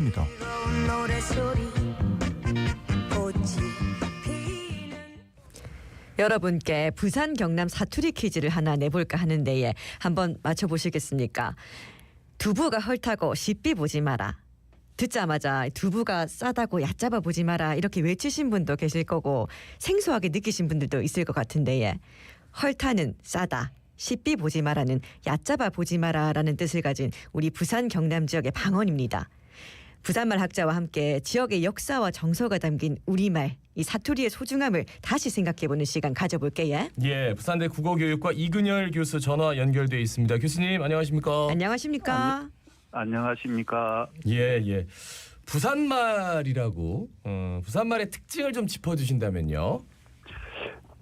입니다. 여러분께 부산 경남 사투리 퀴즈를 하나 내볼까 하는데에 한번 맞춰보시겠습니까? 두부가 헐타고 시비 보지 마라. 듣자마자 두부가 싸다고 얕잡아 보지 마라 이렇게 외치신 분도 계실 거고 생소하게 느끼신 분들도 있을 것 같은데에 헐타는 싸다. 시비 보지 마라는 얕잡아 보지 마라라는 뜻을 가진 우리 부산 경남 지역의 방언입니다. 부산말 학자와 함께 지역의 역사와 정서가 담긴 우리말 이 사투리의 소중함을 다시 생각해보는 시간 가져볼게요. 예, 부산대 국어교육과 이근열 교수 전화 연결돼 있습니다. 교수님 안녕하십니까? 안녕하십니까? 안녕하십니까. 예, 예. 부산말이라고 어, 부산말의 특징을 좀 짚어주신다면요.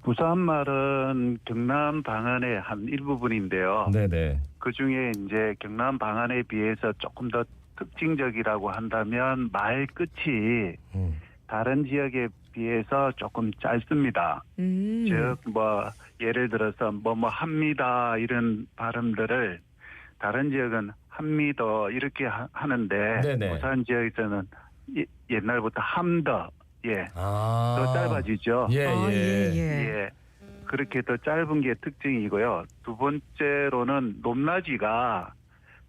부산말은 경남 방언의 한 일부분인데요. 네네. 그 중에 이제 경남 방언에 비해서 조금 더 특징적이라고 한다면 말 끝이 음. 다른 지역에 비해서 조금 짧습니다. 음. 즉, 뭐, 예를 들어서 뭐, 뭐, 합니다. 이런 발음들을 다른 지역은 합니다. 이렇게 하, 하는데, 네네. 부산 지역에서는 이- 옛날부터 함더. 예. 아. 더 짧아지죠. 예, 아, 예. 예, 예. 예. 그렇게 더 짧은 게 특징이고요. 두 번째로는 높낮이가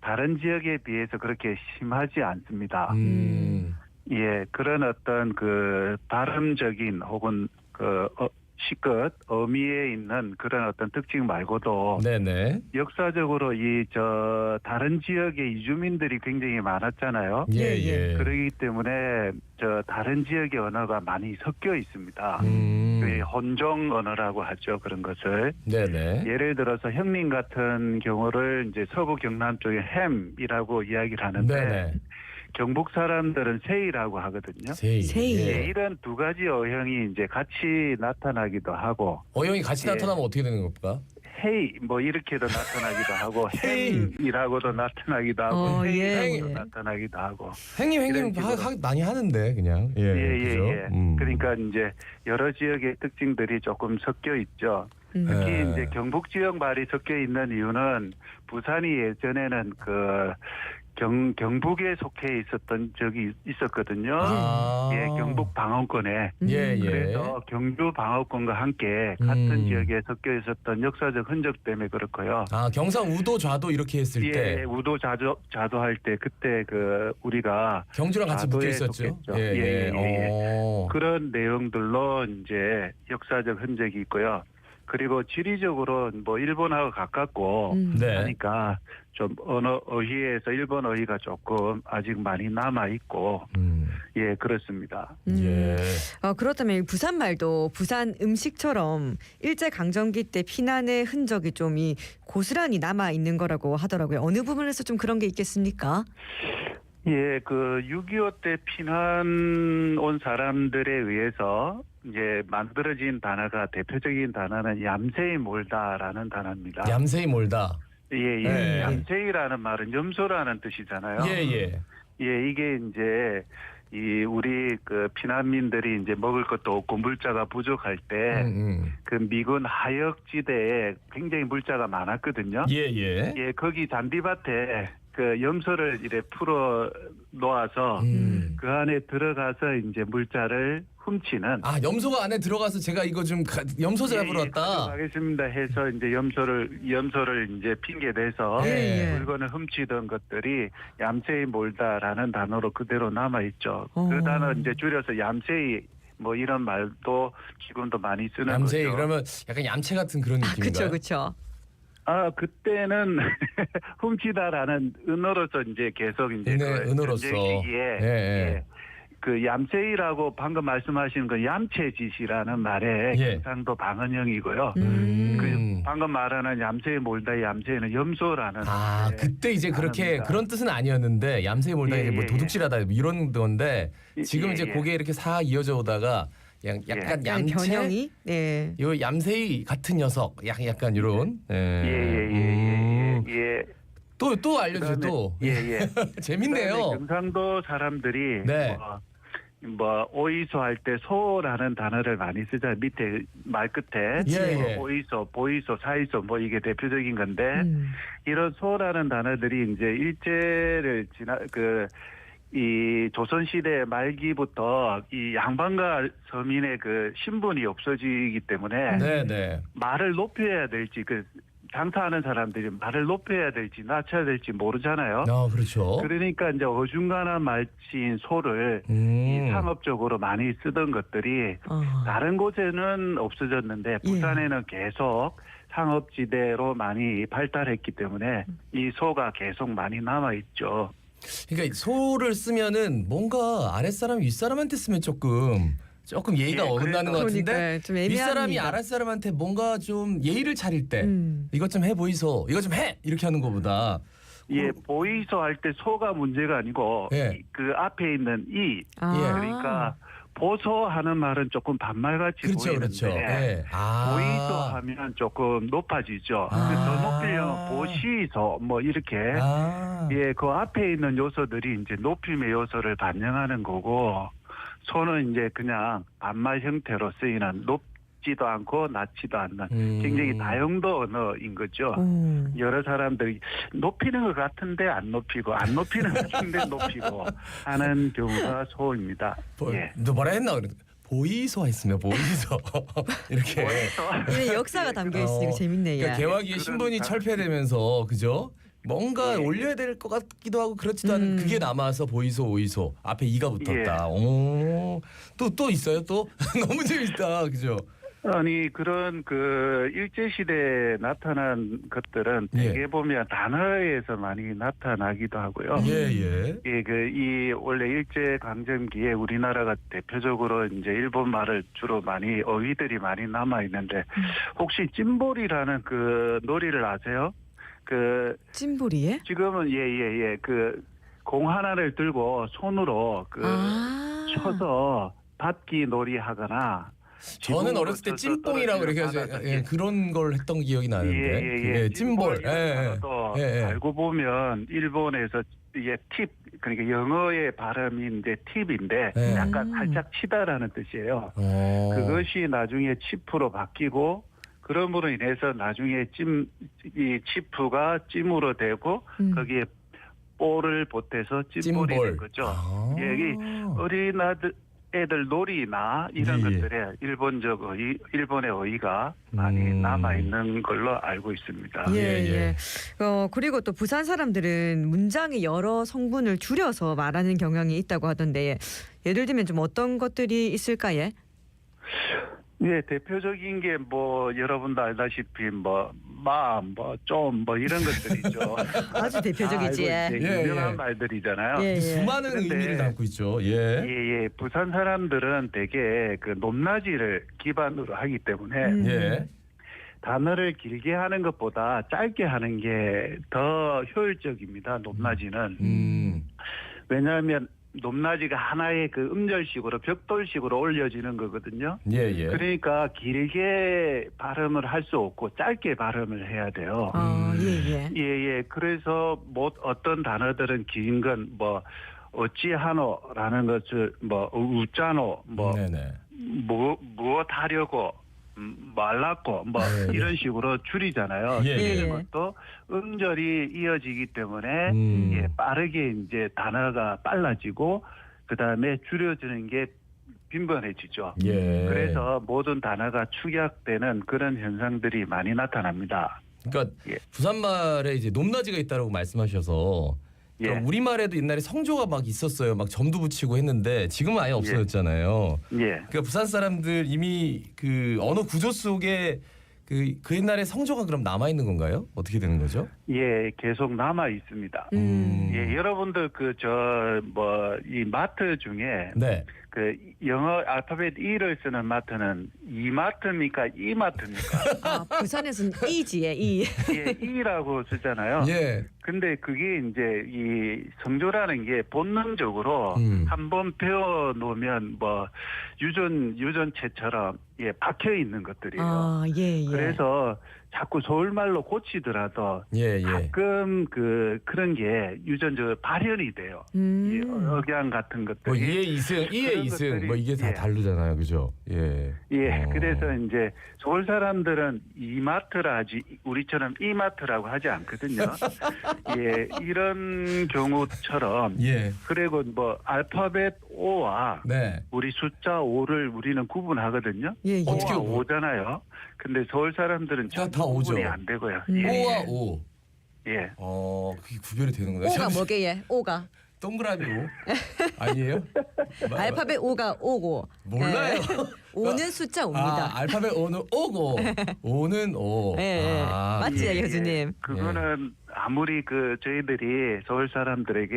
다른 지역에 비해서 그렇게 심하지 않습니다. 음. 예, 그런 어떤 그 발음적인 혹은 그 어, 시끝 어미에 있는 그런 어떤 특징 말고도 네네. 역사적으로 이 저 다른 지역의 이주민들이 굉장히 많았잖아요. 예, 예, 예. 예. 그러기 때문에 저 다른 지역의 언어가 많이 섞여 있습니다. 음. 그 혼종 언어라고 하죠 그런 것을 네네. 예를 들어서 형님 같은 경우를 이제 서부 경남 쪽에 햄이라고 이야기를 하는데 네네. 경북 사람들은 세이라고 하거든요. 세이. 세이. 예, 예. 이런 두 가지 어형이 이제 같이 나타나기도 하고 어영이 같이 예. 나타나면 어떻게 되는 겁니까? 헤이 뭐 이렇게도 나타나기도 하고 헤이. 햄이라고도 나타나기도 하고 어, 헤이라고도 예. 나타나기도 하고 행님 행님 하. 하, 많이 하는데 그냥. 예. 예예예 그죠? 음. 그러니까 이제 여러 지역의 특징들이 조금 섞여 있죠. 음. 특히 예. 이제 경북 지역 말이 섞여 있는 이유는 부산이 예전에는 그 경, 경북에 속해 있었던 적이 있었거든요. 아. 예, 경북 방언권에. 음. 예, 예. 그래서 경주 방어권과 함께 같은 음. 지역에 섞여 있었던 역사적 흔적 때문에 그렇고요. 아 경상 우도 좌도 이렇게 했을 예, 때 우도 자도 자도할 때 그때 그 우리가 경주랑 같이 묶여 좌도에 있었죠. 속했죠. 예, 예, 예. 예, 예. 어. 그런 내용들로 이제 역사적 흔적이 있고요. 그리고 지리적으로 뭐 일본하고 가깝고 음. 네. 하니까 좀 언어 어휘에서 일본 어휘가 조금 아직 많이 남아 있고 음. 예 그렇습니다. 음. 예. 어, 그렇다면 이 부산 말도 부산 음식처럼 일제 강점기 때 피난의 흔적이 좀 이 고스란히 남아 있는 거라고 하더라고요. 어느 부분에서 좀 그런 게 있겠습니까? 예, 그 6.25 때 피난 온 사람들에 의해서 이제 만들어진 단어가 대표적인 단어는 얌세이 몰다라는 단어입니다. 얌세이 몰다. 예, 예. 예. 얌세이라는 말은 염소라는 뜻이잖아요. 예, 예. 예, 이게 이제 이 우리 그 피난민들이 이제 먹을 것도 없고 물자가 부족할 때그 음, 음. 미군 하역 지대에 굉장히 물자가 많았거든요. 예, 예. 예, 거기 잔디밭에 그 염소를 이래 풀어 놓아서 음. 그 안에 들어가서 이제 물자를 훔치는 아 염소가 안에 들어가서 제가 이거 좀 가- 염소 잡으러 왔다. 가겠습니다 해서 이제 염소를 염소를 이제 핑계 대서 예, 예. 물건을 훔치던 것들이 얌세이 몰다라는 단어로 그대로 남아 있죠. 어. 그 단어 이제 줄여서 얌세이 뭐 이런 말도 지금도 많이 쓰는 얌세이 거죠. 그러면 약간 얌체 같은 그런 아, 느낌인가요? 그쵸, 그쵸. 아 그때는 훔치다라는 은어로서 이제 계속 이제 네, 그 은어로서. 시기에 예, 예. 그 얌세이라고 방금 말씀하신 그 얌체짓이라는 말에 예. 경상도 방언형이고요. 음. 그 방금 말하는 얌세이 몰다의 얌세이는 염소라는 아 네, 그때 이제 그렇게 단어입니다. 그런 뜻은 아니었는데 얌세이 몰다 예, 이제 뭐 예, 도둑질하다 이런 건데 예, 지금 예, 이제 예. 그게 이렇게 사 이어져 오다가 약- 약간 약간 얌체 변형이? 네. 요 얌세이 같은 녀석 약 약간 이런 예. 예예예예예 예. 또또 그다음에- 또 예, 예. 재밌네요. 경상도 사람들이 네. 뭐, 뭐 오이소 할 때 소라는 단어를 많이 쓰자 밑에 말 끝에 예, 뭐 예. 오이소, 보이소, 사이소 뭐 이게 대표적인 건데 음. 이런 소라는 단어들이 이제 일제를 지나 그 이 조선시대 말기부터 이 양반가 서민의 그 신분이 없어지기 때문에 네, 네. 말을 높여야 될지 그 장사하는 사람들이 말을 높여야 될지 낮춰야 될지 모르잖아요. 아, 그렇죠. 그러니까 이제 어중간한 말치인 소를 이 음. 상업적으로 많이 쓰던 것들이 어. 다른 곳에는 없어졌는데 예. 부산에는 계속 상업지대로 많이 발달했기 때문에 이 소가 계속 많이 남아 있죠. 그러니까 소를 쓰면은 뭔가 아랫사람 윗사람한테 쓰면 조금 조금 예의가 예, 어긋나는 것 같은데 그러니까 좀 윗사람이. 아랫사람한테 뭔가 좀 예의를 차릴 때 음. 이것 좀 해 보이소 이것 좀해 이렇게 하는 것보다 예, 보이소 할 때 소가 문제가 아니고 예. 이- 그 앞에 있는 이 아. 그러니까 보소 하는 말은 조금 반말같이 그렇죠 보이는데 그렇죠 예. 아. 보이소 하면 조금 높아지죠. 아. 그더 높이려면 보시소 뭐 이렇게 아. 예, 그 앞에 있는 요소들이 이제 높임의 요소를 반영하는 거고 소는 이제 그냥 반말 형태로 쓰이는 높 지도 않고 낮지도 않는 음. 굉장히 다용도 언어인 거죠. 오. 여러 사람들이 높이는 것 같은데 안 높이고 안 높이는 것 같은데 높이고 하는 경우가 소입니다. 보, 예. 너 뭐라 했나 그래 보이소 했으면 보이소 이렇게 이게 역사가 담겨 있으니까 어, 재밌네. 그러니까 야. 개화기의 신분이 다- 철폐되면서 그죠? 뭔가 예. 올려야 될 것 같기도 하고 그렇지도 않은 음. 그게 남아서 보이소 오이소 앞에 이가 붙었다. 예. 오. 또또 있어요 또 너무 재밌다 그죠? 아니 그런 그 일제 시대에 나타난 것들은 예. 대개 보면 단어에서 많이 나타나기도 하고요. 예예. 예, 그, 이, 원래 일제 강점기에 우리나라가 대표적으로 이제 일본 말을 주로 많이, 어휘들이 많이 남아 있는데, 혹시 찜볼이라는 그 놀이를 아세요? 그, 찜보리에? 지금은 예, 예, 예, 그, 공 하나를 들고 손으로 그, 아. 쳐서 받기 놀이 하거나, 저는 어렸을 때 찜뽕이라고 이렇게 해서 예, 바닥에. 그런 걸 했던 기억이 나는데 예, 예, 예. 찜볼. 예, 예. 또 예, 예. 알고 보면 일본에서 이게 팁 그러니까 영어의 발음이 이제 팁인데 예. 약간 음. 살짝 치다라는 뜻이에요. 어. 그것이 나중에 치프로 바뀌고 그럼으로 인해서 나중에 찜이 치프가 찜으로 되고 음. 거기에 볼을 보태서 찜볼이 된 찜볼. 거죠. 아. 예, 이 어린 아들 애들 놀이나 이런 예, 예. 것들에 일본적 어휘, 일본의 어휘가 많이 음. 남아 있는 걸로 알고 있습니다. 예, 예, 예. 예. 어, 그리고 또 부산 사람들은 문장의 여러 성분을 줄여서 말하는 경향이 있다고 하던데 예를 들면 좀 어떤 것들이 있을까요? 예, 대표적인 게 뭐 여러분도 알다시피 뭐 마음 뭐좀 뭐 이런 것들이죠. 아주 대표적이지. 아, 이거 이제 예, 유명한 예. 말들이잖아요. 예, 예. 수많은 그런데- 의미를 담고 있죠. 예. 예, 예. 부산 사람들은 되게 그 높낮이를 기반으로 하기 때문에 음. 예. 단어를 길게 하는 것보다 짧게 하는 게 더 효율적입니다. 높낮이는. 음. 왜냐하면 높낮이가 하나의 그 음절식으로 벽돌식으로 올려지는 거거든요. 예, 예. 그러니까 길게 발음을 할 수 없고 짧게 발음을 해야 돼요. 아, 음. 예, 예. 예, 예. 그래서 뭐 어떤 단어들은 긴 건 뭐 어찌하노라는 것을 뭐 우짜노 뭐 네네. 무, 무엇 하려고 음, 말랐고 뭐 네, 네. 이런 식으로 줄이잖아요. 예, 예. 줄이는 것도 음절이 이어지기 때문에 음. 예, 빠르게 이제 단어가 빨라지고 그 다음에 줄여지는 게 빈번해지죠. 예. 그래서 모든 단어가 축약되는 그런 현상들이 많이 나타납니다. 그러니까 예. 부산말에 이제 높낮이가 있다라고 말씀하셔서 예. 그러니까 우리 말에도 옛날에 성조가 막 있었어요. 막 점도 붙이고 했는데 지금은 아예 없어졌잖아요. 예. 그러니까 부산 사람들 이미 그 언어 구조 속에 그, 그 옛날에 성조가 그럼 남아 있는 건가요? 어떻게 되는 거죠? 예, 계속 남아 있습니다. 음. 예, 여러분들 그 저 뭐 이 마트 중에 네. 그 영어 알파벳 E를 쓰는 마트는 이마트입니까 이마트입니까? 아, 부산에서는 이지에 이. 예, E라고 쓰잖아요. 예. 근데 그게 이제 이 성조라는 게 본능적으로 음. 한번 배워 놓으면 뭐 유전 유전체처럼 예 박혀 있는 것들이에요. 아, 예, 예. 그래서 자꾸 서울말로 고치더라도 예, 예. 가끔 그 그런 게 유전적 발현이 돼요. 이 음. 억양 같은 뭐 것들이. 이해 이승, 이해 그런 이승 것들이, 뭐 이게 다 예. 다르잖아요. 그죠? 예. 예, 어. 그래서 이제 서울 사람들은 이마트라 하지 우리처럼 이마트라고 하지 않거든요. 예, 이런 경우처럼 예. 그리고 뭐 알파벳 O와 네. 우리 숫자 5를 우리는 구분하거든요. 예, 예. 어떻게 O와 구분- 5잖아요. 근데 서울 사람들은 다- 전혀 다 오죠. 구분이 안 되고요. 음. 예, 오와 오. 예. 어, 그게 구별이 되는구나. 오가 저- 뭐게 예? 오가 동그라미 오. 아니에요? 마- 알파벳 오가 오고. 몰라요. 예. 오는 숫자 아, 옵니다. 알파벳 오는 오고 오는 오. 예, 예. 아, 맞지, 예, 예. 교수님. 그거는 아무리 그 저희들이 서울 사람들에게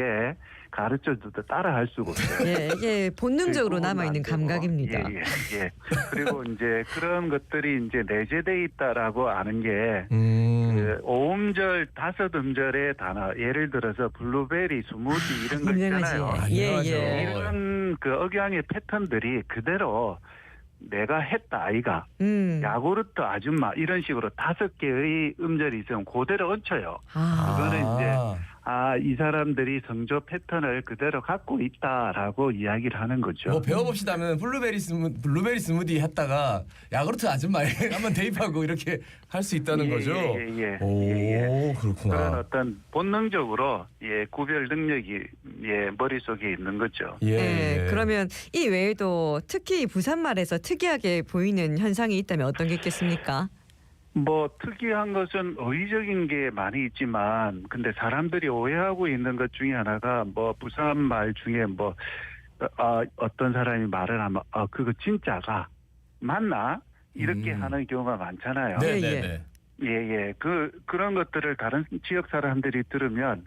가르쳐 줘도 따라 할 수가 없어요. 예, 이게 본능적으로 남아 있는 안 되고. 감각입니다. 예, 예, 예. 그리고 이제 그런 것들이 이제 내재돼 있다라고 아는 게 음. 그 오음절 다섯 음절의 단어 예를 들어서 블루베리 스무디 이런 거 유명하지. 있잖아요. 아, 예, 유명하죠. 예. 이런 그 억양의 패턴들이 그대로 내가 했다 아이가 음. 야구르트 아줌마 이런 식으로 다섯 개의 음절이 있으면 그대로 얹혀요. 아. 그거는 이제 아. 아이 사람들이 성조 패턴을 그대로 갖고 있다라고 이야기를 하는 거죠. 뭐 배워봅시다면 블루베리 스무 블루베리 스무디 했다가 야구르트 아줌마에 한번 대입하고 이렇게 할 수 있다는 예, 거죠. 예, 예, 오 예, 예. 그렇구나. 그런 어떤 본능적으로 예 구별 능력이 예 머릿속에 있는 거죠. 예, 예, 예. 그러면 이 외에도 특히 부산말에서 특이하게 보이는 현상이 있다면 어떤 게 있겠습니까? 뭐 특이한 것은 어휘적인 게 많이 있지만 근데 사람들이 오해하고 있는 것 중에 하나가 뭐 부산 말 중에 뭐 어, 아, 어떤 사람이 말을 하면 아 그거 진짜가 맞나 이렇게 음. 하는 경우가 많잖아요. 네, 예, 네, 예. 네. 예, 예. 그, 그런 것들을 다른 지역 사람들이 들으면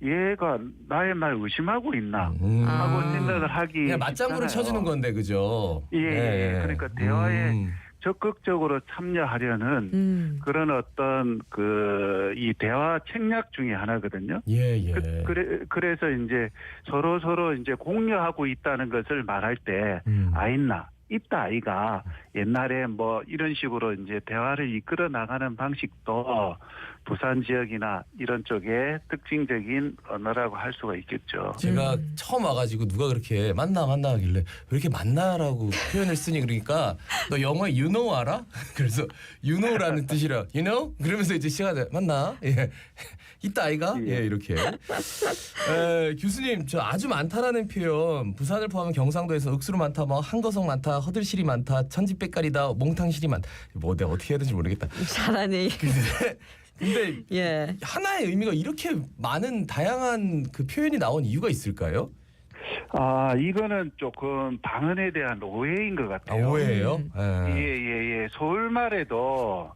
얘가 나의 말 의심하고 있나 음. 하고 아. 생각을 하기. 맞장구를. 쳐주는 건데 그죠? 예, 예. 그러니까 대화에 음. 적극적으로 참여하려는 음. 그런 어떤 그 이 대화 책략 중에 하나거든요. 예, 예. 그, 그래, 그래서 이제 서로 서로 이제 공유하고 있다는 것을 말할 때, 음. 아, 있나? 있다, 아이가. 옛날에 뭐 이런 식으로 이제 대화를 이끌어 나가는 방식도 부산 지역이나 이런 쪽에 특징적인 언어라고 할 수가 있겠죠. 제가 음. 처음 와가지고 누가 그렇게 만나 만나 하길래 왜 이렇게 만나라고 표현을 쓰니 그러니까 너 영어에 you know 알아? 그래서 you know라는 뜻이라 you know? 그러면서 이제 시간에 만나 예 이따 아이가 예. 예 이렇게 에, 교수님 저 아주 많다라는 표현 부산을 포함한 경상도에서 억수로 많다 뭐 한거성 많다 허들실이 많다 천지 몽탕실이 많다 뭐 내가 어떻게 해야 되는지 모르겠다 잘하네. 근데 근데 예. 하나의 의미가 이렇게 많은 다양한 그 표현이 나온 이유가 있을까요? 아, 이거는 조금 방언에 대한 오해인 것 아, 같아요. 오해예요? 음. 예. 예, 예, 예. 서울말에도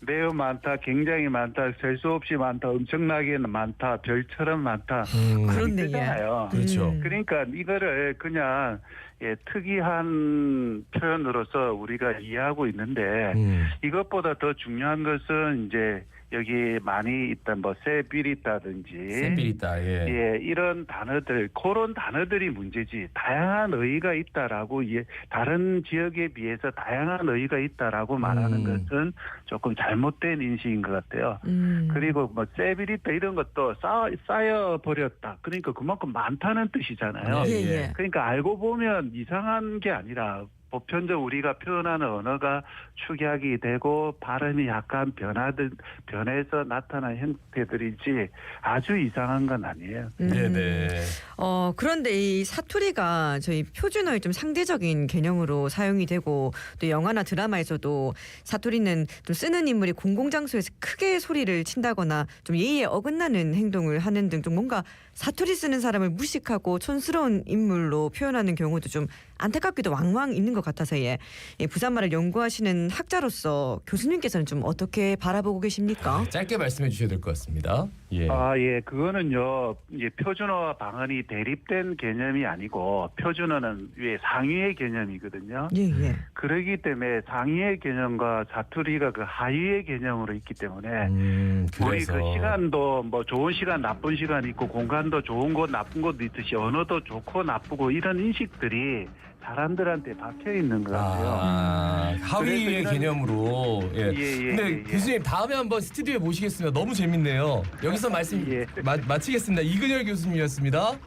매우 많다, 굉장히 많다, 셀 수 없이 많다, 엄청나게 많다, 별처럼 많다. 음, 그렇네, 예. 뜨잖아요. 그렇죠. 음. 그러니까 이거를 그냥 예, 특이한 표현으로서 우리가 이해하고 있는데 음. 이것보다 더 중요한 것은 이제 여기 많이 있던 뭐 세빌이다든지 샌빌이다. 예. 예, 이런 단어들, 그런 단어들이 문제지. 다양한 의의가 있다라고, 예, 다른 지역에 비해서 다양한 의의가 있다라고 말하는 음. 것은 조금 잘못된 인식인 것 같아요. 음. 그리고 뭐, 세비리타 이런 것도 쌓, 쌓여 버렸다. 그러니까 그만큼 많다는 뜻이잖아요. 예, 예, 예. 그러니까 알고 보면 이상한 게 아니라 보편적 우리가 표현하는 언어가 축약이 되고 발음이 약간 변하듯 변해서 나타난 형태들이지 아주 이상한 건 아니에요. 음. 네네. 어 그런데 이 사투리가 저희 표준어의 좀 상대적인 개념으로 사용이 되고 또 영화나 드라마에서도 사투리는 좀 쓰는 인물이 공공장소에서 크게 소리를 친다거나 좀 예의에 어긋나는 행동을 하는 등 좀 뭔가 사투리 쓰는 사람을 무식하고 촌스러운 인물로 표현하는 경우도 좀 안타깝기도 왕왕 있는 것 같아서 예, 예 부산말을 연구하시는 학자로서 교수님께서는 좀 어떻게 바라보고 계십니까? 짧게 말씀해 주셔야 될 것 같습니다. 예. 아, 예, 그거는요, 이제 표준어와 방언이 대립된 개념이 아니고, 표준어는 위에 상위의 개념이거든요. 예, 예. 그러기 때문에 상위의 개념과 사투리가 그 하위의 개념으로 있기 때문에, 음, 우리 그 시간도 뭐 좋은 시간, 나쁜 시간 있고, 공간도 좋은 곳, 나쁜 곳 있듯이, 언어도 좋고 나쁘고, 이런 인식들이 사람들한테 박혀 있는 것 같아요. 아, 하위의 개념으로. 예. 예, 예, 근데 예, 예. 교수님 다음에 한번 스튜디오에 모시겠습니다. 너무 재밌네요. 여기서 말씀 예. 마, 마치겠습니다. 이근열 교수님이었습니다.